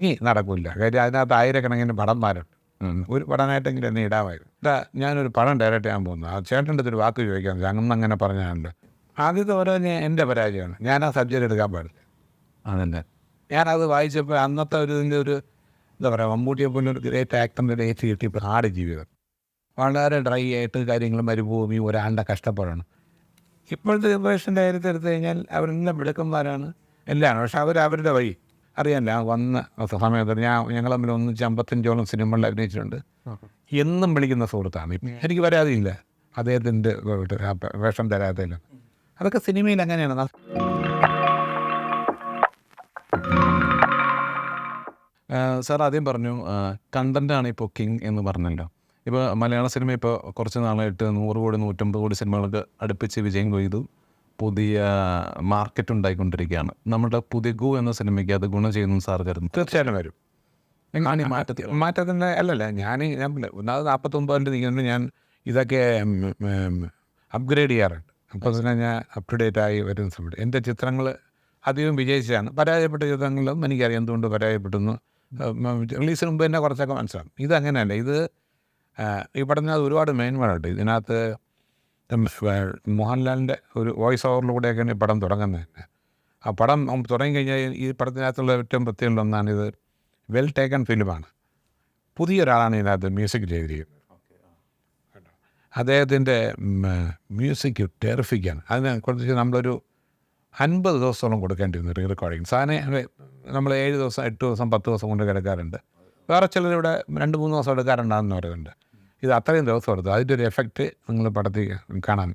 ഈ നടക്കില്ല കാര്യം അതിനകത്ത് ആയിരക്കണക്കിന് പടന്മാരുണ്ട്. ഒരു പടനായിട്ടെങ്കിലും എന്നെ ഇടാമായിരുന്നു. ഇതാ ഞാനൊരു പടം ഡയറക്റ്റ് ചെയ്യാൻ പോകുന്നു. ആ ചേട്ടന്റെ ഒരു വാക്ക് ചോദിക്കാൻ അന്ന് അങ്ങനെ പറഞ്ഞാണ്ട് ആദ്യത്തെ ഓരോ എന്റെ പരാജയമാണ്. ഞാൻ ആ സബ്ജക്റ്റ് എടുക്കാൻ പാടില്ല. അതന്നെ. ഞാനത് വായിച്ചപ്പോൾ അന്നത്തെ ഒരു ഇതിന്റെ ഒരു എന്താ പറയുക മമ്മൂട്ടിയെ പോലെ ഒരു ഗ്രേറ്റ് ആക്ടറിന്റെ ഡേറ്റ് കിട്ടിയപ്പോൾ ആട് ജീവിതം. വളരെ ഡ്രൈ ആയിട്ട് കാര്യങ്ങൾ മരുഭൂമി ഒരാളുടെ കഷ്ടപ്പാടാണ്. ഇപ്പോഴത്തെ ജനറേഷന്റെ കാര്യത്തിൽ എടുത്തു കഴിഞ്ഞാൽ അവരെല്ലാം മിടുക്കന്മാരാണ്. എല്ലാം പക്ഷെ അവർ അവരുടെ വഴി. അറിയാമല്ലോ ഞാൻ വന്ന സമയത്ത് ഞാൻ ഞങ്ങൾ തമ്മിൽ ഒന്നിച്ച് അമ്പത്തഞ്ചോളം സിനിമകളിൽ അഭിനയിച്ചിട്ടുണ്ട്. എന്നും വിളിക്കുന്ന സുഹൃത്താണ്. എനിക്ക് വരാതില്ല അദ്ദേഹത്തിന്റെ വേഷം തരാത്തതില്ല അതൊക്കെ സിനിമയിൽ അങ്ങനെയാണ്. സാർ ആദ്യം പറഞ്ഞു കണ്ടന്റ് ആണ് ഇപ്പോൾ കിങ് എന്ന് പറഞ്ഞല്ലോ. ഇപ്പോൾ മലയാള സിനിമ ഇപ്പോൾ കുറച്ച് നാളായിട്ട് നൂറ് കോടി നൂറ്റമ്പത് കോടി സിനിമകൾക്ക് അടുപ്പിച്ച് വിജയം കൊയ്തു. പുതിയ മാർക്കറ്റ് ഉണ്ടായിക്കൊണ്ടിരിക്കുകയാണ്. നമ്മുടെ പുതിയ ഗു എന്ന സിനിമയ്ക്ക് അത് ഗുണം ചെയ്യുന്ന സാർ കരുതുന്നു. തീർച്ചയായിട്ടും വരും. മാറ്റത്തിന്റെ അല്ലല്ല ഞാൻ ഞാൻ ഒന്നാമത് നാൽപ്പത്തൊമ്പതിന്റെ നിൽക്കുന്നത് ഞാൻ ഇതൊക്കെ അപ്ഗ്രേഡ് ചെയ്യാറുണ്ട്. അപ്പോൾ തന്നെ ഞാൻ അപ് ടു ഡേറ്റ് ആയി വരുന്ന സമയത്ത്. എന്റെ ചിത്രങ്ങൾ അധികം വിജയിച്ചതാണ്. പരാജയപ്പെട്ട ചിത്രങ്ങളിലും എനിക്കറിയാം എന്തുകൊണ്ട് പരാജയപ്പെട്ടെന്ന്. റിലീസിന് മുമ്പ് തന്നെ കുറച്ചൊക്കെ മനസ്സിലാകും. ഇതങ്ങനെയല്ല. ഇത് ഈ പടത്തിനകത്ത് ഒരുപാട് വേണം ഇതിനകത്ത് മോഹൻലാലിന്റെ ഒരു വോയിസ് ഓവറിലൂടെയൊക്കെയാണ് ഈ പടം തുടങ്ങുന്നത്? ആ പടം തുടങ്ങി കഴിഞ്ഞാൽ ഈ പടത്തിനകത്തുള്ള ഏറ്റവും പ്രത്യേകമുള്ള ഒന്നാണിത് വെൽ ടേക്കൺ ഫിലിമാണ് പുതിയൊരാളാണ് ഇതിനകത്ത് മ്യൂസിക് ചെയ്തിരിക്കുന്നത്. അദ്ദേഹത്തിന്റെ മ്യൂസിക് ടെറിഫിക്കാണ് അതിനെ കുറിച്ച് നമ്മളൊരു അൻപത് ദിവസത്തോളം കൊടുക്കേണ്ടിരുന്നു റീ റെക്കോർഡിങ് സാധനം നമ്മൾ ഏഴ് ദിവസം എട്ട് ദിവസം പത്ത് ദിവസം കൊണ്ട് കിടക്കാറുണ്ട്. വേറെ ചിലരിവിടെ രണ്ട് മൂന്ന് ദിവസം എടുക്കാറുണ്ടാകുന്ന പറയുന്നുണ്ട്. ഇത് അത്രയും ദിവസം എടുത്തു. അതിന്റെ ഒരു എഫക്റ്റ് നിങ്ങൾ പടത്തിൽ കാണാൻ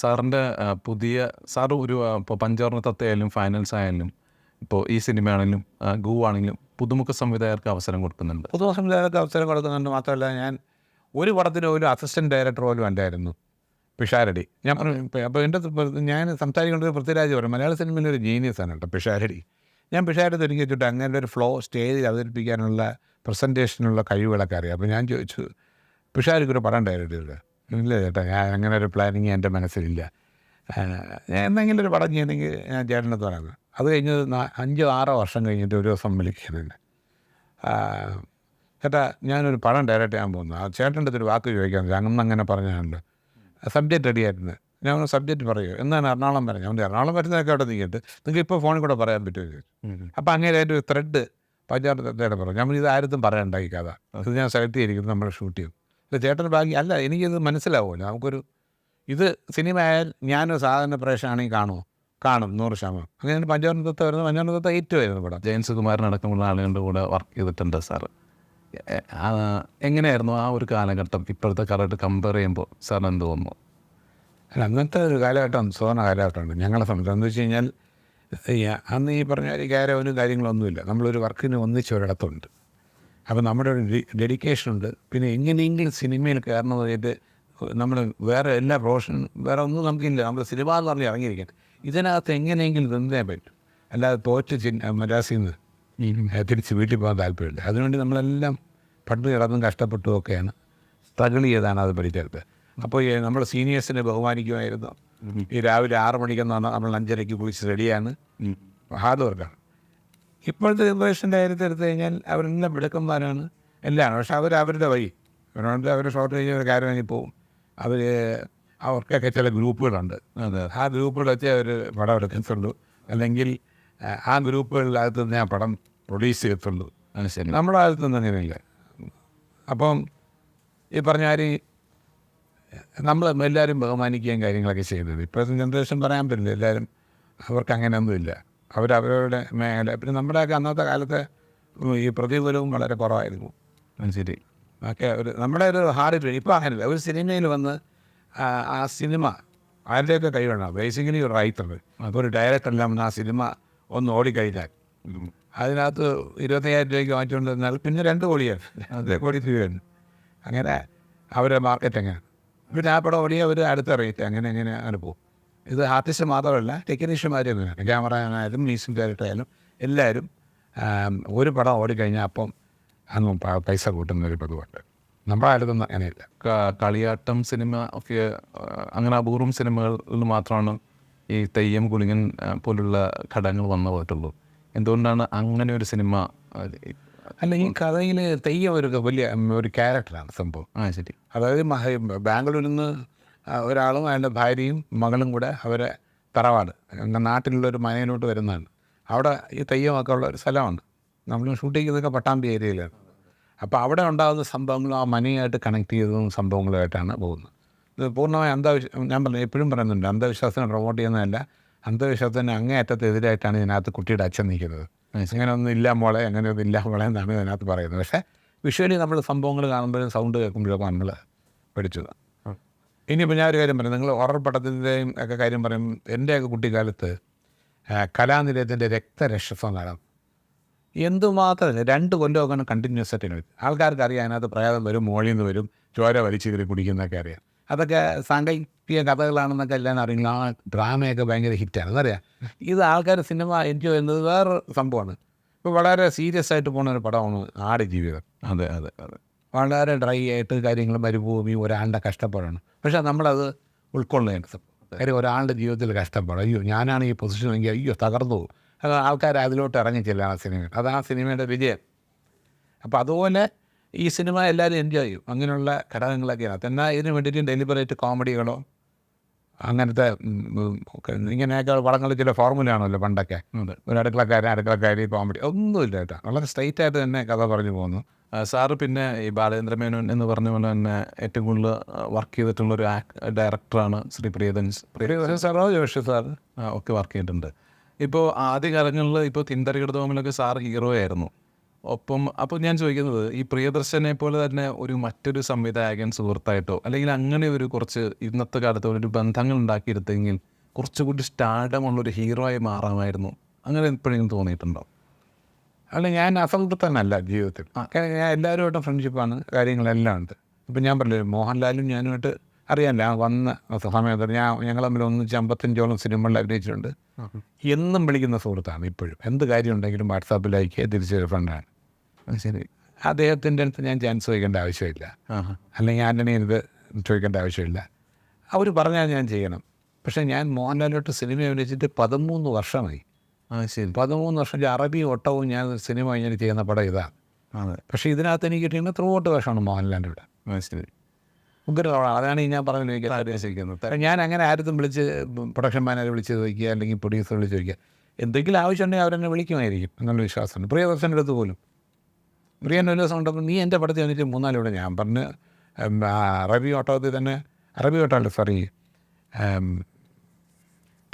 സാറിന്റെ പുതിയ സാർ ഒരു ഇപ്പോൾ പഞ്ചവർണ തത്തയായാലും ഫൈനൽസ് ആയാലും ഇപ്പോൾ ഈ സിനിമയാണെങ്കിലും ഗു ആണെങ്കിലും പുതുമുഖ സംവിധായകർക്ക് അവസരം കൊടുക്കുന്നുണ്ട്. പുതുമുഖ സംവിധായകർക്ക് അവസരം കൊടുക്കുന്നുണ്ട് മാത്രമല്ല ഞാൻ ഒരു പടത്തിന് ഒരു അസിസ്റ്റന്റ് ഡയറക്ടർ പോലും അല്ലായിരുന്നു. പിഷാരടി. ഞാൻ പറഞ്ഞു അപ്പോൾ എന്റെ ഞാൻ സംസാരിക്കേണ്ടത് പൃഥ്വിരാജ് പറയും. മലയാള സിനിമയിലൊരു ജീനിയസ് ആണ് കേട്ടോ പിഷാരടി. ഞാൻ പിഷാരടി ഒരുക്കി വെച്ചിട്ട് അങ്ങനെ ഒരു ഫ്ലോ സ്റ്റേജിൽ അവതരിപ്പിക്കാനുള്ള പ്രസന്റേഷനുള്ള കഴിവുകളൊക്കെ അറിയാം. അപ്പോൾ ഞാൻ ചോദിച്ചു പിഷാരിക്ക് ഒരു പടം ഡയറക്റ്റ് ചെയ്തത് ഇല്ല ചേട്ടാ ഞാൻ അങ്ങനെ ഒരു പ്ലാനിങ് എന്റെ മനസ്സിലില്ല. ഞാൻ എന്തെങ്കിലും ഒരു പടം ചെയ്യുന്നെങ്കിൽ ഞാൻ ചേട്ടനത്ത് പറയുന്നത് അത് കഴിഞ്ഞ് അഞ്ചോ ആറോ വർഷം കഴിഞ്ഞിട്ട് ഒരു ദിവസം വിളിക്കുന്നുണ്ട് ചേട്ടാ ഞാനൊരു പടം ഡയറക്റ്റ് ചെയ്യാൻ പോകുന്നു. ആ ചേട്ടന്റെ ഒരു വാക്ക് ചോദിക്കാൻ അന്ന് അങ്ങനെ പറഞ്ഞാണ്ട് സബ്ജക്റ്റ് റെഡി ആയിരുന്നു. ഞാൻ സബ്ജക്റ്റ് പറയൂ. എന്നാണ് എറണാകുളം വരെ ഞാൻ എറണാകുളം വരുന്നതൊക്കെ അവിടെ നിൽക്കിട്ട് നിങ്ങൾക്ക് ഇപ്പോൾ ഫോണിൽ കൂടെ പറയാൻ പറ്റുമോ? ചോദിച്ചു അപ്പോൾ അങ്ങനെ ഒരു ത്രെഡ് പറഞ്ഞു. ഞാൻ പറഞ്ഞു, ഇത് ആരും പറയണ്ട ഈ കഥ ഇത് ഞാൻ സെലക്ട് ചെയ്തിരിക്കുന്നത് നമ്മൾ ഷൂട്ട് ചെയ്യും. അല്ല ചേട്ടൻ ബാക്കി അല്ല എനിക്കിത് മനസ്സിലാവുമല്ലോ നമുക്കൊരു ഇത് സിനിമ ആയാൽ ഞാനൊരു സാധാരണ പ്രേക്ഷകനാണെങ്കിൽ കാണുമോ? കാണും നൂറ് ശതമാനം. അങ്ങനെ പഞ്ചായത്ത് വരുന്നത്. പഞ്ചായത്ത് ഏറ്റു ഏറ്റവും പടം ഇവിടെ. സുകുമാരൻ അടക്കമുള്ള ആളുകളുടെ കൂടെ വർക്ക് ചെയ്തിട്ടുണ്ട് സാറ് എങ്ങനെയായിരുന്നു ആ ഒരു കാലഘട്ടം? ഇപ്പോഴത്തെ കാലഘട്ടം കമ്പയർ ചെയ്യുമ്പോൾ സാറിന് എന്ത് തോന്നുന്നു? അല്ല അന്നത്തെ ഒരു കാലഘട്ടം സുവർണ കാലഘട്ടമുണ്ട് ഞങ്ങളെ സംബന്ധിച്ച്. എന്ന് വെച്ച് കഴിഞ്ഞാൽ ഈ അന്ന് ഈ പറഞ്ഞ ഒരു കാര്യവും കാര്യങ്ങളൊന്നുമില്ല. നമ്മളൊരു വർക്കിന് ഒന്നിച്ച് ഒരിടത്തുണ്ട്. അപ്പോൾ നമ്മുടെ ഒരു ഡെഡിക്കേഷൻ ഉണ്ട് പിന്നെ എങ്ങനെയെങ്കിലും സിനിമയിൽ കയറണമെന്നായിട്ട് നമ്മൾ വേറെ എല്ലാ പ്രൊഫഷൻ വേറെ ഒന്നും നമുക്കില്ല. നമ്മൾ സിനിമ എന്ന് പറഞ്ഞ് ഇറങ്ങിയിരിക്കാൻ ഇതിനകത്ത് എങ്ങനെയെങ്കിലും നിന്നേ പറ്റും. അല്ലാതെ തോറ്റ് ചിഹ്ന മദ്രാസിൽ നിന്ന് തിരിച്ച് വീട്ടിൽ പോകാൻ താല്പര്യമില്ല. അതിനുവേണ്ടി നമ്മളെല്ലാം പണ്ട് കിടന്നും കഷ്ടപ്പെട്ടുമൊക്കെയാണ് സ്ട്രഗിൾ ചെയ്താണ് അത് പഠിച്ചെടുത്തത്. അപ്പോൾ നമ്മുടെ നമ്മൾ സീനിയേഴ്സിനെ ബഹുമാനിക്കുമായിരുന്നു. ഈ രാവിലെ ആറ് മണിക്ക് നമ്മൾ അഞ്ചരയ്ക്ക് കുളിച്ച് റെഡിയാണ്. ഹാർഡ് വർക്കാണ് ഇപ്പോഴത്തെ ജനറേഷന്റെ കാര്യത്തിൽ എടുത്തു കഴിഞ്ഞാൽ അവരെല്ലാം വിളക്കുന്നവരാണ് എല്ലാം പക്ഷെ അവർ അവരുടെ വഴി. അവരുടെ അവർ ഷോർട്ട് കഴിഞ്ഞ ഒരു കാര്യം പോകും പോവും. അവർ അവർക്കൊക്കെ ചില ഗ്രൂപ്പുകളുണ്ട്. ആ ഗ്രൂപ്പുകൾ വെച്ച് അവർ പടം എടുക്കത്തുള്ളൂ അല്ലെങ്കിൽ ആ, ഗ്രൂപ്പുകളിലകത്ത് നിന്ന് ഞാൻ പടം പ്രൊഡ്യൂസ് ശരി. നമ്മുടെ കാലത്ത് നിന്ന് അങ്ങനെയില്ല. അപ്പം ഈ പറഞ്ഞ നമ്മൾ എല്ലാവരും ബഹുമാനിക്കുകയും കാര്യങ്ങളൊക്കെ ചെയ്യുന്നത് ഇപ്പോഴത്തെ ജനറേഷൻ പറയാൻ പറ്റില്ല. എല്ലാവരും അവർക്ക് അങ്ങനെയൊന്നുമില്ല. അവരവരുടെ മേഖല. പിന്നെ നമ്മുടെയൊക്കെ അന്നത്തെ കാലത്ത് ഈ പ്രതികൂലവും വളരെ കുറവായിരുന്നു. മനസ്സിലായി. ശരി ഒക്കെ ഒരു നമ്മുടെ ഒരു ഹാർഡ് ഇപ്പോൾ അങ്ങനെയല്ല. ഒരു സിനിമയിൽ വന്ന് ആ, സിനിമ ആരുടെയൊക്കെ കഴിവേണം ബേസിക്കലി ഒരു റൈറ്റർ അപ്പോൾ ഒരു ഡയറക്ടറെല്ലാം വന്ന് ആ സിനിമ ഒന്ന് ഓടിക്കഴിഞ്ഞാൽ അതിനകത്ത് ഇരുപത്തയ്യായിരം രൂപയ്ക്ക് വാങ്ങിച്ചുകൊണ്ട് നിന്നാൽ പിന്നെ രണ്ട് കോടിയാണ്. അത്. കോടി രൂപയാണ് അങ്ങനെ അവരുടെ മാർക്കറ്റ് എങ്ങനെ പിന്നെ ആ പടം ഓടിയ ഒരു അടുത്ത റേറ്റ് അങ്ങനെ അങ്ങനെ അങ്ങനെ പോകും ഇത് ആർട്ടിസ്റ്റ് മാത്രമല്ല ടെക്നീഷ്യന്മാരും ക്യാമറ ആയാലും മ്യൂസിക് ഡയറക്ടർ ആയാലും എല്ലാവരും ആം, ഒരു പടം ഓടിക്കഴിഞ്ഞാൽ അപ്പം അന്ന് പൈസ കൂട്ടുന്ന ഒരു പതിവുണ്ട്. നമ്മുടെ കാലത്തൊന്നും അങ്ങനെയില്ല. കളിയാട്ടം സിനിമ ഒക്കെ അങ്ങനെ അപൂർവം സിനിമകളിൽ മാത്രമാണ് ഈ തെയ്യം കുളിങ്ങൻ പോലുള്ള ഘടകങ്ങൾ വന്നു പോയിട്ടുള്ളൂ. എന്തുകൊണ്ടാണ് അങ്ങനെ ഒരു സിനിമ അല്ല ഈ കഥയിൽ തെയ്യം ഒരു വലിയ ഒരു ക്യാരക്ടറാണ് സംഭവം. ആ ശരി. അതായത് മഹ- ബാംഗ്ലൂരിൽ നിന്ന് ഒരാളും അയാളുടെ ഭാര്യയും മകളും കൂടെ അവരെ തറവാട് നാട്ടിലുള്ള ഒരു മനയിലോട്ട് വരുന്നതാണ്. അവിടെ ഈ തെയ്യമൊക്കെ ഉള്ള ഒരു സ്ഥലമാണ്. നമ്മൾ ഷൂട്ട് ചെയ്യുന്നതൊക്കെ പട്ടാമ്പി ഏരിയയിലാണ്. അപ്പോൾ അവിടെ ഉണ്ടാകുന്ന സംഭവങ്ങളും ആ മനയായിട്ട് കണക്ട് ചെയ്തതും സംഭവങ്ങളുമായിട്ടാണ് പോകുന്നത്. ഇത് പൂർണമായി അന്ധവിശ്വാസം ഞാൻ പറഞ്ഞു എപ്പോഴും പറയുന്നുണ്ട് അന്ധവിശ്വാസങ്ങൾ പ്രൊമോട്ട് ചെയ്യുന്നതല്ല അന്ധവിശ്വാസത്തിന് അങ്ങേയറ്റത്തെതിരായിട്ടാണ് ഇതിനകത്ത് കുട്ടിയുടെ അച്ഛൻ നിൽക്കുന്നത്. അങ്ങനെ ഒന്നും ഇല്ല മോളെ അങ്ങനെയൊന്നും ഇല്ല മോളെ എന്നാണ് ഇതിനകത്ത് പറയുന്നത്. പക്ഷേ വിഷ്വലി നമ്മൾ സംഭവങ്ങൾ കാണുമ്പോഴും സൗണ്ട് കേൾക്കുമ്പോഴൊക്കെ നമ്മൾ പഠിച്ചത്. ഇനിയിപ്പോൾ ഞാൻ ഒരു കാര്യം പറയാം. നിങ്ങൾ ഹൊറർ പടത്തിന്റെയും ഒക്കെ കാര്യം പറയും. എന്റെയൊക്കെ കുട്ടിക്കാലത്ത് കലാനിലയത്തിന്റെ രക്തരക്ഷസം കാണാം എന്തുമാത്രം രണ്ട് കൊല്ലമൊക്കെ കണ്ടിന്യൂസ് ആയിട്ട് ആൾക്കാർക്ക് അറിയാം അതിനകത്ത് പ്രയാസം വരും മോളിൽ നിന്ന് വരും ചോര വലിച്ചു കയറി കുടിക്കുന്നതൊക്കെ അറിയാം. അതൊക്കെ സാങ്കല്പിക കഥകളാണെന്നൊക്കെ എല്ലാം അറിയില്ല ആ ഡ്രാമയൊക്കെ ഭയങ്കര ഹിറ്റാണ്. എന്നറിയാം ഇത് ആൾക്കാർ സിനിമ എൻജോയ് ചെയ്യുന്നത് വേറെ സംഭവമാണ്. ഇപ്പോൾ വളരെ സീരിയസ് ആയിട്ട് പോകുന്ന ഒരു പടമാണ് ആട് ജീവിതം അതെ അതെ അതെ. വളരെ ഡ്രൈ ആയിട്ട് കാര്യങ്ങൾ മരുഭൂമി ഒരാളുടെ കഷ്ടപ്പാടാണ്. പക്ഷേ നമ്മളത് ഉൾക്കൊള്ളേണ്ട സംഭവം കാര്യം ഒരാളുടെ ജീവിതത്തിൽ കഷ്ടപ്പാട്. അയ്യോ ഞാനാണ് ഈ പൊസിഷനെങ്കിൽ അയ്യോ തകർന്നു പോകും അത് ആൾക്കാർ അതിലോട്ട് ഇറങ്ങിച്ചില്ല ആ സിനിമ. അത് ആ സിനിമയുടെ വിജയം. അപ്പോൾ അതുപോലെ ഈ സിനിമ എല്ലാവരും എൻജോയ് ചെയ്യും. അങ്ങനെയുള്ള ഘടകങ്ങളൊക്കെയാണ്. എന്നാൽ ഇതിന് വേണ്ടിയിട്ട് ഡെലിബറേറ്റ് കോമഡികളോ അങ്ങനത്തെ ഇങ്ങനെയൊക്കെ പടങ്ങളിൽ ചില ഫോർമുലയാണല്ലോ പണ്ടൊക്കെ. ഒരു അടുക്കളക്കാരൻ അടുക്കളക്കാരി കോമഡി ഒന്നുമില്ല കേട്ടോ. വളരെ സ്ട്രൈറ്റ് ആയിട്ട് തന്നെ കഥ പറഞ്ഞു പോകുന്നു. സാറ് പിന്നെ ഈ ബാലചന്ദ്ര മേനോൻ എന്ന് പറഞ്ഞ പോലെ തന്നെ ഏറ്റവും കൂടുതൽ വർക്ക് ചെയ്തിട്ടുള്ള ഒരു ഡയറക്ടറാണ് ശ്രീ പ്രിയദൻസ് പ്രിയതൻ സാറോ ജോഷി സാർ. ഒക്കെ വർക്ക് ചെയ്തിട്ടുണ്ട്. ഇപ്പോൾ ആദ്യ കാലങ്ങളിൽ ഇപ്പോൾ തിന്തരികിടതോമിലൊക്കെ സാർ ഹീറോ ആയിരുന്നു. ഒപ്പം അപ്പോൾ ഞാൻ ചോദിക്കുന്നത് ഈ പ്രിയദർശനെ പോലെ തന്നെ ഒരു മറ്റൊരു സംവിധായകൻ സുഹൃത്തായിട്ടോ അല്ലെങ്കിൽ അങ്ങനെ ഒരു കുറച്ച് ഇന്നത്തെ കാലത്ത് ഒരു ബന്ധങ്ങൾ ഉണ്ടാക്കിയെടുത്തെങ്കിൽ കുറച്ചുകൂടി സ്റ്റാർഡമുള്ള ഒരു ഹീറോ ആയി മാറാമായിരുന്നു. അങ്ങനെ എപ്പോഴെങ്കിലും തോന്നിയിട്ടുണ്ടോ? അല്ല ഞാൻ അസംതൃപ്തനല്ല ജീവിതത്തിൽ. ഞാൻ എല്ലാവരുമായിട്ടും ഫ്രണ്ട്ഷിപ്പാണ് കാര്യങ്ങളെല്ലാം ഉണ്ട്. ഇപ്പം ഞാൻ പറഞ്ഞില്ലേ മോഹൻലാലും ഞാനുമായിട്ട് അറിയാമല്ലോ ആ വന്ന സമയത്ത് ഞാൻ ഞങ്ങൾ തമ്മിൽ ഒന്നിച്ച് അമ്പത്തഞ്ചോളം സിനിമകളിൽ അഭിനയിച്ചിട്ടുണ്ട്. എന്നും വിളിക്കുന്ന സുഹൃത്താണ് ഇപ്പോഴും. എന്ത് കാര്യം ഉണ്ടെങ്കിലും വാട്സാപ്പിൽ അയക്കുക തിരിച്ചൊരു ഫ്രണ്ടാണ്. ശരി. അദ്ദേഹത്തിന്റെ അടുത്ത് ഞാൻ ചാൻസ് ചോദിക്കേണ്ട ആവശ്യമില്ല. അല്ലെങ്കിൽ ആന്റണി ഇത് ചോദിക്കേണ്ട ആവശ്യമില്ല. അവർ പറഞ്ഞാൽ ഞാൻ ചെയ്യണം. പക്ഷേ ഞാൻ മോഹൻലാലോട്ട് സിനിമ അഭിനയിച്ചിട്ട് പതിമൂന്ന് വർഷമായി. ശരി. പതിമൂന്ന് വർഷം അറബി ഒട്ടവും ഞാൻ സിനിമ കഴിഞ്ഞിട്ട് ചെയ്യുന്ന പടം ഇതാണ്. പക്ഷേ ഇതിനകത്ത് എനിക്ക് കിട്ടിയത് ത്രൂ ഔട്ട് വേഷമാണ് മോഹൻലാലിന്റെ ഇവിടെ ശരി. ഉഗ്രമാണ് അതാണ് ഈ ഞാൻ പറഞ്ഞത് എനിക്ക് ആഗ്രഹിക്കുന്നത് ഞാൻ അങ്ങനെ ആരും വിളിച്ച് പ്രൊഡക്ഷൻ മാനേജർ വിളിച്ച് ചോദിക്കുക അല്ലെങ്കിൽ പ്രൊഡ്യൂസർ വിളിച്ച് ചോദിക്കുക എന്തെങ്കിലും ആവശ്യമുണ്ടെങ്കിൽ അവരെന്നെ വിളിക്കുമായിരിക്കും. എന്നുള്ള വിശ്വാസമുണ്ട്. പ്രിയദർശന്റെ അടുത്ത് പോലും. പ്രിയൻ ഒരു ദിവസം ഉണ്ടപ്പോൾ നീ എന്റെ പടത്തിൽ വന്നിട്ട് മൂന്നാലൂടെ ഞാൻ പറഞ്ഞ് അറബി ഓട്ടോത്തിൽ തന്നെ അറബി ഓട്ടോ അല്ല സോറി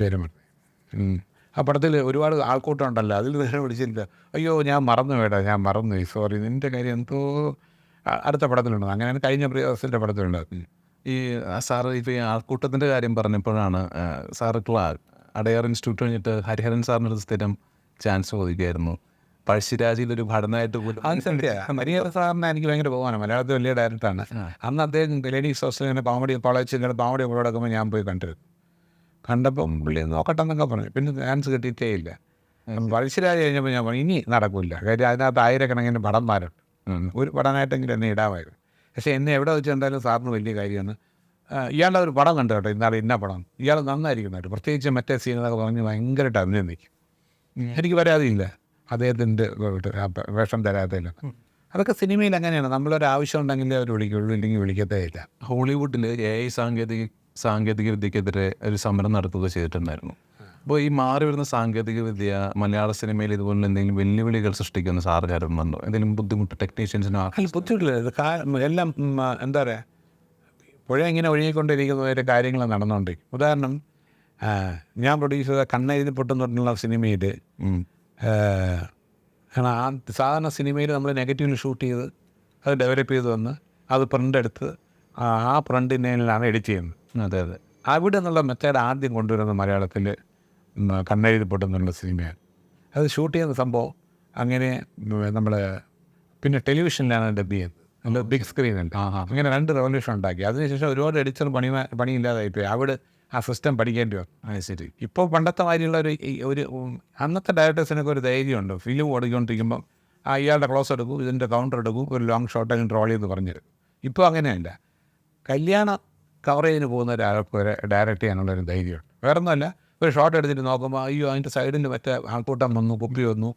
പേര് മറന്നു. ആ പടത്തിൽ ഒരുപാട് ആൾക്കൂട്ടം ഉണ്ടല്ലോ. അതിൽ നേരെ വിളിച്ചില്ല. അയ്യോ ഞാൻ മറന്നു വേടാ ഞാൻ മറന്നു. സോറി നിന്റെ കാര്യം എന്തോ അടുത്ത പടത്തിലുണ്ട്. അങ്ങനെയാണ് കഴിഞ്ഞ പ്രിയസിന്റെ പടത്തിലുണ്ട് ഈ സാറ് ഇപ്പോൾ ഈ ആൾക്കൂട്ടത്തിന്റെ കാര്യം പറഞ്ഞപ്പോഴാണ് സാറ് ക്ലാ അടയാർ ഇൻസ്റ്റിറ്റ്യൂട്ട് കഴിഞ്ഞിട്ട് ഹരിഹരൻ സാറിന്റെ അടുത്ത് സ്ഥിരം ചാൻസ് ചോദിക്കുമായിരുന്നു പഴശ്ശിരാജിയിൽ ഒരു ഭടനായിട്ട് മരിയ സാറിനെ എനിക്ക് ഭയങ്കര ബഹുമാനം. മലയാളത്തിൽ വലിയ ഡയറക്ടറാണ്. അന്ന് അദ്ദേഹം ലേഡീസ് ഹോസ്റ്റലിങ്ങനെ കോമഡി കോളേജിൽ കോമഡി കൂടെ കിടക്കുമ്പോൾ ഞാൻ പോയി കണ്ടിരുന്നു. കണ്ടപ്പം പുള്ളി നോക്കട്ടെ എന്നൊക്കെ പറഞ്ഞു. പിന്നെ ചാൻസ് കിട്ടിയിട്ടേ ഇല്ല. പഴശ്ശിരാജ് കഴിഞ്ഞപ്പോൾ ഞാൻ പറഞ്ഞു ഇനി നടക്കില്ല കാര്യം അതിനകത്ത് ആയിരക്കണക്കിന് പടന്മാരുണ്ട് ഒരു പടനായിട്ടെങ്കിലും എന്നെ ഇടാമായിരുന്നു. പക്ഷേ എന്നെ എവിടെ വെച്ച് കണ്ടാലും സാറിന് വലിയ കാര്യമാണ്. ഇയാളുടെ ഒരു പടം കണ്ടു കേട്ടോ ഇന്നാൾ ഇന്ന പടം. ഇയാൾ നന്നായിരിക്കുന്നുണ്ട് പ്രത്യേകിച്ച് മറ്റേ സീനൊക്കെ പറഞ്ഞ് ഭയങ്കരമായിട്ട് അഭിനന്ദിക്കും എനിക്ക് പരാതിയില്ല. അദ്ദേഹത്തിന്റെ വേഷം തരാത്തതില്ല അതൊക്കെ സിനിമയിൽ അങ്ങനെയാണ്. നമ്മളൊരു ആവശ്യം ഉണ്ടെങ്കിൽ അവർ വിളിക്കുള്ളൂ ഇല്ലെങ്കിൽ വിളിക്കത്തേ ഇല്ല. ഹോളിവുഡിൽ എ ഐ സാങ്കേതിക സാങ്കേതിക വിദ്യക്കെതിരെ ഒരു സമരം നടത്തുക ചെയ്തിട്ടുണ്ടായിരുന്നു. അപ്പോൾ ഈ മാറി വരുന്ന സാങ്കേതിക വിദ്യ മലയാള സിനിമയിൽ ഇതുപോലെ എന്തെങ്കിലും വെല്ലുവിളികൾ സൃഷ്ടിക്കുന്ന സാറ് കരുതുന്നുണ്ടോ എന്തെങ്കിലും ബുദ്ധിമുട്ട് ടെക്നീഷ്യൻസിനോ അല്ല ബുദ്ധിമുട്ടില്ല. എല്ലാം എന്താ പറയുക പുഴ ഇങ്ങനെ ഒഴുകിക്കൊണ്ടിരിക്കുന്ന ഒരു കാര്യങ്ങൾ നടന്നുകൊണ്ട് ഉദാഹരണം ഞാൻ പ്രൊഡ്യൂസ് ചെയ്ത കണ്ണെഴുതി പൊട്ടെന്ന് പറഞ്ഞുള്ള സിനിമയിൽ ആ സാധാരണ സിനിമയിൽ നമ്മൾ നെഗറ്റീവിൽ ഷൂട്ട് ചെയ്ത് അത് ഡെവലപ്പ് ചെയ്ത് വന്ന് അത് പ്രിന്റ് എടുത്ത് ആ പ്രിന്റിനാണ് എഡിറ്റ് ചെയ്യുന്നത്. അതെ അതെ. അവിടെ നിന്നുള്ള മെത്തേഡ് ആദ്യം കൊണ്ടുവരുന്നത് മലയാളത്തിൽ കണ്ണെഴുതി പൊട്ടുന്നുള്ള സിനിമയാണ് അത് ഷൂട്ട് ചെയ്യുന്ന സംഭവം അങ്ങനെ നമ്മൾ പിന്നെ ടെലിവിഷനിലാണ് ഡബ് ചെയ്യുന്നത് നമ്മൾ ബിഗ് സ്ക്രീൻ സ്ക്രീനുണ്ട് അങ്ങനെ രണ്ട് റെവല്യൂഷൻ ഉണ്ടാക്കി. അതിനുശേഷം ഒരുപാട് എഡിച്ചർ പണി പണിയില്ലാതായിപ്പോയി. അവിടെ ആ സിസ്റ്റം പഠിക്കേണ്ടി വന്നു. ശരി. ഇപ്പോൾ പണ്ടത്തെ മാതിരിയുള്ള ഒരു ഒരു അന്നത്തെ ഡയറക്ടേഴ്സിനൊക്കെ ഒരു ധൈര്യമുണ്ട്. ഫിലിം ഓടിക്കൊണ്ടിരിക്കുമ്പം ആ ഇയാളുടെ ക്ലോസ് എടുക്കും ഇതിന്റെ കൗണ്ടർ എടുക്കും ഒരു ലോങ് ഷോട്ട് അങ്ങ് ട്രോൾ ചെയ്ത് പറഞ്ഞിരും ഇപ്പോൾ അങ്ങനെയല്ല. കല്യാണ കവറേജിന് പോകുന്ന ഒരാൾക്ക് വരെ ഡയറക്റ്റ് ചെയ്യാനുള്ളൊരു ധൈര്യമുണ്ട്. വേറെ ഒന്നുമല്ല ഒരു ഷോട്ട് എടുത്തിട്ട് നോക്കുമ്പോൾ അയ്യോ അതിന്റെ സൈഡിൽ മറ്റേ ആൾക്കൂട്ടം വന്നു കുപ്പി വന്നു.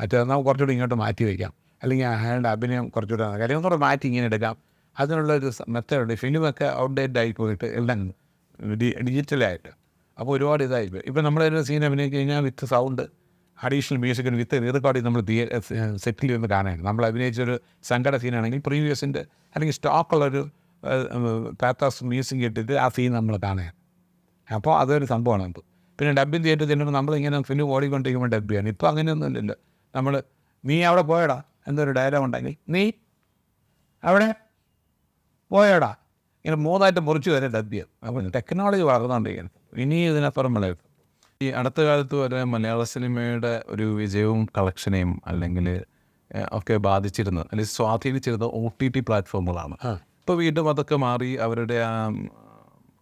മറ്റേ നമുക്ക് കുറച്ചുകൂടി ഇങ്ങോട്ട് മാറ്റി വയ്ക്കാം അല്ലെങ്കിൽ അയാളുടെ അഭിനയം കുറച്ചുകൂടെ അല്ലെങ്കിൽ ഒന്നുകൂടെ മാറ്റി ഇങ്ങനെ എടുക്കാം. അതിനുള്ള ഒരു മെത്തേഡ് ഫിലിമൊക്കെ ഔട്ട്ഡേറ്റ് ആയി പോയിട്ട് എല്ലാം ഡിജിറ്റലായിട്ട് അപ്പോൾ ഒരുപാട് ഇതായിപ്പോയി ഇപ്പോൾ നമ്മളൊരു സീൻ അഭിനയിച്ച് കഴിഞ്ഞാൽ വിത്ത് സൗണ്ട് അഡീഷണൽ മ്യൂസിക്കിന് വിത്ത് റെക്കോർഡ് നമ്മൾ സെറ്റിൽ ചെയ്യുന്ന കാണാൻ നമ്മൾ അഭിനയിച്ചൊരു സങ്കട സീനാണെങ്കിൽ പ്രീവിയസിന്റെ അല്ലെങ്കിൽ സ്റ്റോക്കുള്ളൊരു പാത്താസ് മ്യൂസിക് ഇട്ടിട്ട് ആ സീൻ നമ്മൾ കാണാൻ അപ്പോൾ അതൊരു സംഭവമാണ്. ഇപ്പോൾ പിന്നെ ഡബ്ബിങ് തിയേറ്റർ ചെല്ലുമ്പോൾ നമ്മളിങ്ങനെ ഫിലിം ഓടിക്കൊണ്ടിരിക്കുമ്പോൾ ഡബ്ബിയാണ് ചെയ്യണം ഇപ്പോൾ അങ്ങനെയൊന്നും ഇല്ലല്ലോ. നമ്മൾ നീ അവിടെ പോയടാ. എന്നൊരു ഡയലോഗ് ഉണ്ടെങ്കിൽ നീ അവിടെ പോയടാ. ഇങ്ങനെ മൂന്നായിട്ട് മുറിച്ച് വരെ ഡബ് ചെയ്യും. അപ്പോൾ ടെക്നോളജി വളർന്നുകൊണ്ടിരിക്കുന്നത് ഇനി ഇതിനപ്പുറം വളരെ ഈ അടുത്ത കാലത്ത് വരെ മലയാള സിനിമയുടെ ഒരു വിജയവും കളക്ഷനെയും അല്ലെങ്കിൽ ഒക്കെ ബാധിച്ചിരുന്നത് അല്ലെങ്കിൽ സ്വാധീനിച്ചിരുന്നത് ഒ ടി ടി പ്ലാറ്റ്ഫോമുകളാണ്. ഇപ്പോൾ വീണ്ടും അതൊക്കെ മാറി അവരുടെ ആ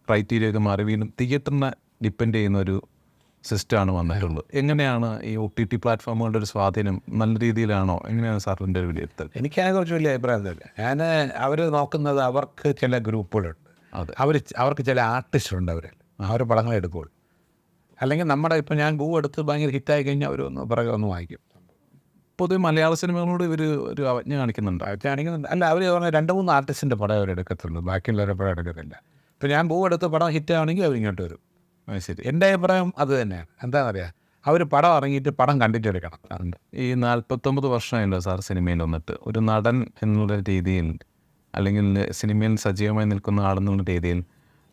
ക്രൈറ്റീരിയ ഒക്കെ മാറി. വീണ്ടും തിയേറ്ററിനെ ഡിപ്പെൻഡ് ചെയ്യുന്ന ഒരു സിസ്റ്റമാണ് വന്നിട്ടുള്ളത്. എങ്ങനെയാണ് ഈ ഒ ടി ടി പ്ലാറ്റ്ഫോമുകളുടെ ഒരു സ്വാധീനം നല്ല രീതിയിലാണോ? എങ്ങനെയാണ് സാറിന്റെ ഒരു വിലയിരുത്തൽ? എനിക്ക് കുറിച്ച് വലിയ അഭിപ്രായമൊന്നുമില്ല. ഞാൻ അവർ നോക്കുന്നത് അവർക്ക് ചില ഗ്രൂപ്പുകളുണ്ട്. അതെ. അവർ അവർക്ക് ചില ആർട്ടിസ്റ്റുണ്ട് ഉണ്ട് അവർ പടങ്ങൾ എടുക്കുകയുള്ളൂ അല്ലെങ്കിൽ നമ്മുടെ ഇപ്പം ഞാൻ ഗൂ എടുത്ത് ഭയങ്കര ഹിറ്റായി കഴിഞ്ഞാൽ അവർ ഒന്ന് പിറകെ ഒന്ന് വാങ്ങിക്കും പൊതുവെ മലയാള സിനിമകളോട് ഇവർ ഒരു അവജ്ഞ കാണിക്കുന്നുണ്ട്? അവജ്ഞ കാണിക്കുന്നുണ്ട്. അല്ല അവർ പറഞ്ഞ രണ്ട് മൂന്ന് ആർട്ടിസ്റ്റിന്റെ പടം അവർ എടുക്കത്തുള്ളൂ. ബാക്കിയുള്ളവരുടെ പടം എടുക്കത്തില്ല. ഇപ്പം ഞാൻ ഗൂ എടുത്ത് പടം ഹിറ്റാണെങ്കിൽ അവർ ഇങ്ങോട്ട് വരും. ശരി. എന്റെ അഭിപ്രായം അത് തന്നെയാണ്. എന്താണെന്നറിയാം അവർ പടം ഇറങ്ങിയിട്ട് പടം കണ്ടിട്ടെടുക്കണം എടുക്കണം. ഈ നാൽപ്പത്തൊമ്പത് വർഷമായല്ലോ സാർ സിനിമയിൽ വന്നിട്ട്. ഒരു നടൻ എന്നുള്ള രീതിയിൽ അല്ലെങ്കിൽ സിനിമയിൽ സജീവമായി നിൽക്കുന്ന ആളെന്നുള്ള രീതിയിൽ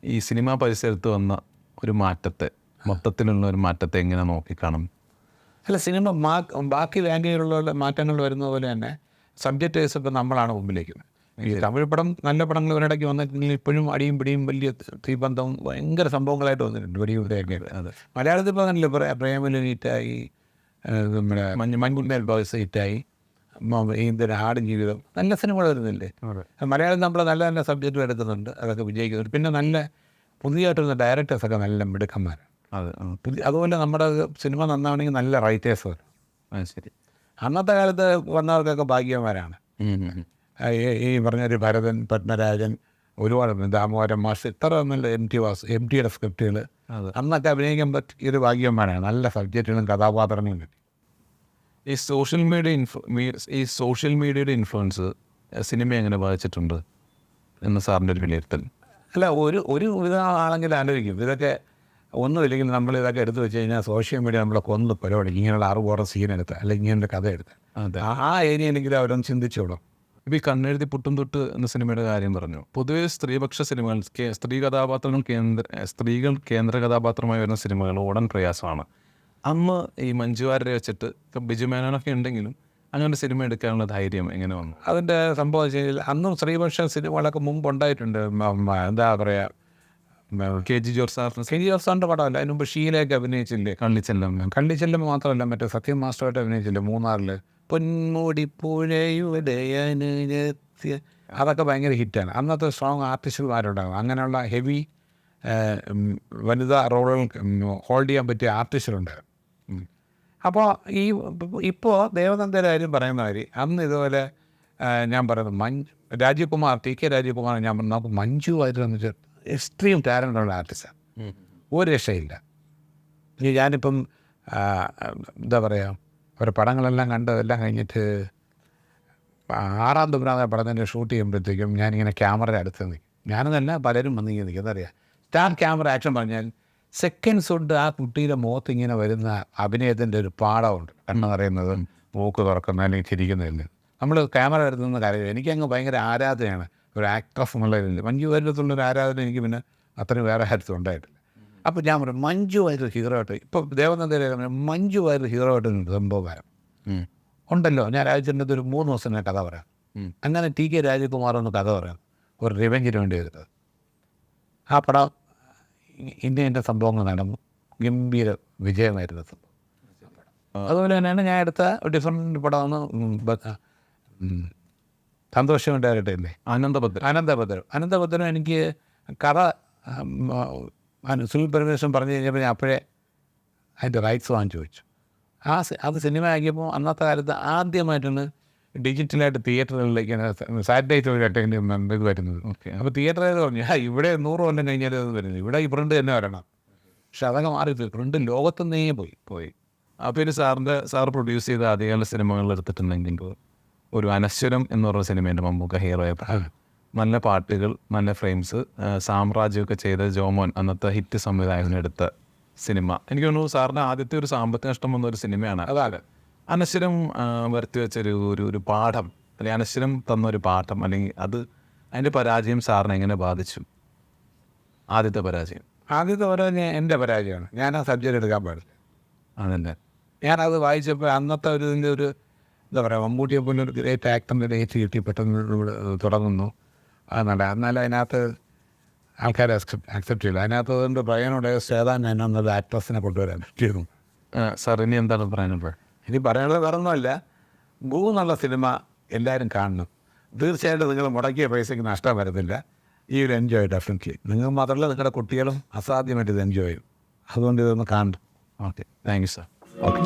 ഈ സിനിമാ പരിസരത്ത് വന്ന ഒരു മാറ്റത്തെ മൊത്തത്തിലുള്ള ഒരു മാറ്റത്തെ എങ്ങനെ നോക്കിക്കാണും? അല്ല സിനിമ ബാക്കി ലാംഗ്വേജിലുള്ള മാറ്റങ്ങൾ വരുന്നതുപോലെ തന്നെ സബ്ജക്റ്റ് വൈസ് ഇപ്പം നമ്മളാണ് മുമ്പിലേക്ക് ഈ തമിഴ് പടം നല്ല പടങ്ങൾ ഒരിടയ്ക്ക് വന്നിട്ടുണ്ടെങ്കിൽ ഇപ്പോഴും അടിയും പിടിയും വലിയ തീബന്ധവും ഭയങ്കര സംഭവങ്ങളായിട്ട് വന്നിട്ടുണ്ട് വലിയ ഇവിടെയൊക്കെ അത് മലയാളത്തിൽ ഇപ്പോൾ അങ്ങനല്ലേ പറയാം പ്രേമലു ഹിറ്റായി നമ്മുടെ മഞ്ഞ മഞ്ഞുമേൽ ബോയ്സ് ഹിറ്റായി ഈന്തര ആട് ജീവിതം നല്ല സിനിമകൾ വരുന്നില്ലേ? മലയാളം നമ്മൾ നല്ല നല്ല സബ്ജക്റ്റ് എടുക്കുന്നുണ്ട് അതൊക്കെ വിജയിക്കുന്നുണ്ട്. പിന്നെ നല്ല പുതിയതായിട്ട് വരുന്ന ഡയറക്ടേഴ്സൊക്കെ നല്ല മിടുക്കന്മാരാണ്. അതെ. പുതിയ അതുപോലെ നമ്മുടെ സിനിമ നന്നാവണമെങ്കിൽ നല്ല റൈറ്റേഴ്സ് വരും ശരി. അന്നത്തെ കാലത്ത് വന്നവർക്കൊക്കെ ഭാഗ്യവന്മാരാണ് ഈ- പറഞ്ഞൊരു ഭരതൻ പത്മരാജൻ ഒരുപാട് ദാമോദരൻ മാഷ് ഇത്ര നല്ല എം ടി വാസ് എം ടിയുടെ സ്ക്രിപ്റ്റുകൾ. അന്നൊക്കെ അഭിനയിക്കാൻ പറ്റിയ ഒരു ഭാഗ്യവന്മാരാണ് നല്ല സബ്ജക്റ്റുകളും കഥാപാത്രങ്ങളും കിട്ടി. ഈ സോഷ്യൽ മീഡിയ ഇൻഫ്ലു ഈ സോഷ്യൽ മീഡിയയുടെ ഇൻഫ്ലുവൻസ് സിനിമയെ എങ്ങനെ ബാധിച്ചിട്ടുണ്ട് എന്ന് സാറിന്റെ ഒരു വിലയിരുത്തൽ. അല്ല ഒരു ഒരു വിധ ആളെങ്കിലും ആലോചിക്കും. ഇതൊക്കെ ഒന്നുമില്ലെങ്കിൽ നമ്മൾ ഇതൊക്കെ എടുത്തു വെച്ച് കഴിഞ്ഞാൽ സോഷ്യൽ മീഡിയ നമ്മളെ കൊന്ന് പരിപാടി ഇങ്ങനെയുള്ള അറുപോറ സീൻ എടുത്ത് അല്ലെങ്കിൽ ഇങ്ങനൊരു കഥ എടുത്ത് ആ ഏരിയയിലെങ്കിലും അവരൊന്ന് ചിന്തിച്ചോളൂ. ഇപ്പം ഈ കണ്ണെഴുതി പുട്ടും തൊട്ട് എന്ന സിനിമയുടെ കാര്യം പറഞ്ഞു. പൊതുവേ സ്ത്രീപക്ഷ സിനിമകൾ സ്ത്രീ കഥാപാത്രങ്ങൾ കേന്ദ്ര സ്ത്രീകൾ കേന്ദ്ര കഥാപാത്രമായി വരുന്ന സിനിമകൾ ഓടൻ പ്രയാസമാണ്. അന്ന് ഈ മഞ്ജുവാരരെ വെച്ചിട്ട് ഇപ്പം ബിജു മേനോനൊക്കെ ഉണ്ടെങ്കിലും അങ്ങനെ സിനിമ എടുക്കാനുള്ള ധൈര്യം എങ്ങനെ വന്നു? അതിന്റെ സംഭവം വെച്ച് കഴിഞ്ഞാൽ അന്നും സ്ത്രീപക്ഷ സിനിമകളൊക്കെ മുമ്പ് ഉണ്ടായിട്ടുണ്ട് എന്താ പറയുക കെ ജി ജോർജ് സാറിന് കെ ജി ജോർജ് സാറിന്റെ പടമല്ല. അതിന് മുമ്പ് ഷീലയൊക്കെ അഭിനയിച്ചില്ലേ? കള്ളിച്ചെല്ലാം. കള്ളിച്ചെല്ലം മാത്രമല്ല മറ്റേ സത്യം മാസ്റ്ററായിട്ട് അഭിനയിച്ചില്ലേ? മൂന്നാറിൽ പൊന്മുടി പുഴയുടയനുജത്യ അതൊക്കെ ഭയങ്കര ഹിറ്റാണ്. അന്നത്തെ സ്ട്രോങ് ആർട്ടിസ്റ്റുമാരുണ്ടാകും അങ്ങനെയുള്ള ഹെവി വനിതാ റോളുകൾ ഹോൾഡ് ചെയ്യാൻ പറ്റിയ ആർട്ടിസ്റ്റുകളുണ്ടാകും അപ്പോൾ ഈ ഇപ്പോൾ ദേവനന്ദന്റെ കാര്യം പറയുന്ന കാര്യം അന്ന് ഇതുപോലെ ഞാൻ പറയുന്നത് മഞ്ജു രാജീവ് കുമാർ ടി കെ രാജീവ് കുമാർ ഞാൻ പറഞ്ഞു നമുക്ക് മഞ്ജു ആയിരുന്നു വെച്ചാൽ എക്സ്ട്രീം ടാലന്റുള്ള ആർട്ടിസ്റ്റാണ് ഒരു രക്ഷയില്ല. ഞാനിപ്പം എന്താ പറയുക ഒരു പടങ്ങളെല്ലാം കണ്ട് കണ്ടതെല്ലാം കഴിഞ്ഞിട്ട് ആറാം തുമ്പരാതെ പടത്തിന്റെ ഷൂട്ട് ചെയ്യുമ്പോഴത്തേക്കും ഞാനിങ്ങനെ ക്യാമറയുടെ അടുത്ത് നിൽക്കും. ഞാനതല്ല പലരും വന്ന് ഇങ്ങനെ നിൽക്കും. അറിയാം സ്റ്റാർ ക്യാമറ ആക്ഷൻ പറഞ്ഞാൽ സെക്കൻഡ്സ് കൊണ്ട് ആ കുട്ടിയുടെ മുഖത്ത് ഇങ്ങനെ വരുന്ന അഭിനയത്തിന്റെ ഒരു പാടമുണ്ട് കണ്ണ് നിറയുന്നത് മൂക്ക് തുറക്കുന്ന അല്ലെങ്കിൽ ചിരിക്കുന്നതിൽ നമ്മൾ ക്യാമറ എടുത്ത് നിന്ന് കരയും. എനിക്കങ്ങ് ഭയങ്കര ആരാധനയാണ്. ഒരു ആക്ട്രസ് എന്നുള്ളതിൽ മഞ്ജു വാര്യത്തുള്ള ഒരു ആരാധന എനിക്ക് പിന്നെ അത്രയും വേറെ ആരും ഉണ്ടായിട്ടില്ല. അപ്പോൾ ഞാൻ പറയും മഞ്ജു വയറ് ഹീറോ ആയിട്ട്. ഇപ്പോൾ ദേവനന്ദയിലെ മഞ്ജു വയറ് ഹീറോ ആയിട്ട് സംഭവകാരം. ഉണ്ടല്ലോ ഞാൻ രാജചന്ദ്രന്റെ ഒരു മൂന്ന് ദിവസം ഞാൻ കഥ പറയാം. അങ്ങനെ ടി കെ രാജകുമാർ എന്ന് കഥ പറയാം. ഒരു റിവെഞ്ചിന് വേണ്ടി വരുന്നത് ആ പടം ഇന്ത്യ ഇന്ത്യന്റെ സംഭവങ്ങൾ നടന്നു. ഗംഭീര വിജയമായിരുന്നു സംഭവം. അതുപോലെ തന്നെയാണ് ഞാൻ എടുത്ത ഡിഫറെന്റ് പടമാണ് സന്തോഷം ഉണ്ടായിട്ടില്ലേ ആനന്ദഭദ്ര അനന്തപദ്രം അനന്തപദ്രം എനിക്ക് കഥ സുനിൽ പരമേശ്വരൻ പറഞ്ഞു കഴിഞ്ഞപ്പോൾ ഞാൻ അപ്പോഴേ അതിന്റെ റൈറ്റ്സ് വാങ്ങിച്ചു വെച്ചു ആ അത് സിനിമ ആക്കിയപ്പോൾ അന്നത്തെ കാലത്ത് ആദ്യമായിട്ടാണ് ഡിജിറ്റലായിട്ട് തിയേറ്ററുകളിലേക്ക് സാറ്റലൈറ്റ് വഴിയായിട്ട് ഇത് വരുന്നത്. ഓക്കെ അപ്പോൾ തിയേറ്ററിൽ പറഞ്ഞു "ആ, ഇവിടെ നൂറ് കൊല്ലം കഴിഞ്ഞാൽ അത് വരുന്നത്. ഇവിടെ ഈ പ്രിന്റ് തന്നെ വരണം. പക്ഷെ അതൊക്കെ മാറിപ്പോയി. പ്രിന്റ് ലോകത്തുനിന്നേ പോയി പോയി. അപ്പോൾ ഇനി സാറിന്റെ സാർ പ്രൊഡ്യൂസ് ചെയ്ത ആദ്യകാല സിനിമകൾ എടുത്തിട്ടുണ്ടെങ്കിൽ ഒരു അനശ്വരം എന്ന് പറഞ്ഞ സിനിമയുണ്ട് മമ്മൂക്ക ഹീറോ നല്ല പാട്ടുകൾ നല്ല ഫ്രെയിംസ് സാമ്രാജ്യമൊക്കെ ചെയ്ത ജോമോൻ അന്നത്തെ ഹിറ്റ് സംവിധായകനെടുത്ത സിനിമ. എനിക്ക് തോന്നുന്നു സാറിന്റെ ആദ്യത്തെ ഒരു സാമ്പത്തിക നഷ്ടം വന്ന ഒരു സിനിമയാണ്. അതാണ്. അനശ്വരം വരുത്തി വെച്ചൊരു ഒരു ഒരു പാഠം അല്ലെങ്കിൽ അനശ്വരം തന്ന ഒരു പാഠം അല്ലെങ്കിൽ അത് അതിന്റെ പരാജയം സാറിനെ എങ്ങനെ ബാധിച്ചു? ആദ്യത്തെ പരാജയം. ആദ്യത്തെ പരാജയം എന്റെ പരാജയമാണ്. ഞാൻ ആ സബ്ജക്റ്റ് എടുക്കാൻ പാടില്ല. അതന്നെ. ഞാനത് വായിച്ചപ്പോൾ അന്നത്തെ ഒരു ഇതിന്റെ ഒരു എന്താ പറയുക മമ്മൂട്ടിയെ പോലെ ഒരു ഗ്രേറ്റ് ആക്ടറിന്റെ ഡേറ്റ് കിട്ടി പെട്ടെന്ന് തുടങ്ങുന്നു. അതെന്നല്ല എന്നാൽ അതിനകത്ത് ആൾക്കാരെ അക്സെപ്റ്റ് ചെയ്യില്ല. അതിനകത്ത് അതുകൊണ്ട് ബ്രയനോട് സേതാൻ എന്നത് ആക്ട്രസിനെ കൊണ്ടുവരാൻ പറ്റിയിരുന്നു സാർ ഇനി എന്താണ് പറയാനുള്ളത് ഇനി പറയാനുള്ളത് വേറെ ഒന്നുമല്ല ഗൂ എന്നുള്ള സിനിമ എല്ലാവരും കാണണം. തീർച്ചയായിട്ടും നിങ്ങൾ മുടക്കിയ പൈസയ്ക്ക് നഷ്ടം വരുന്നില്ല ഈ ഒരു എൻജോയ് ഡെഫിനറ്റ്ലി നിങ്ങൾ മാത്രമല്ല നിങ്ങളുടെ കുട്ടികളും അസാധ്യമായിട്ട് ഇത് എൻജോയ് ചെയ്യും. അതുകൊണ്ട് ഇതൊന്ന് കാണണം. Okay thank you sir okay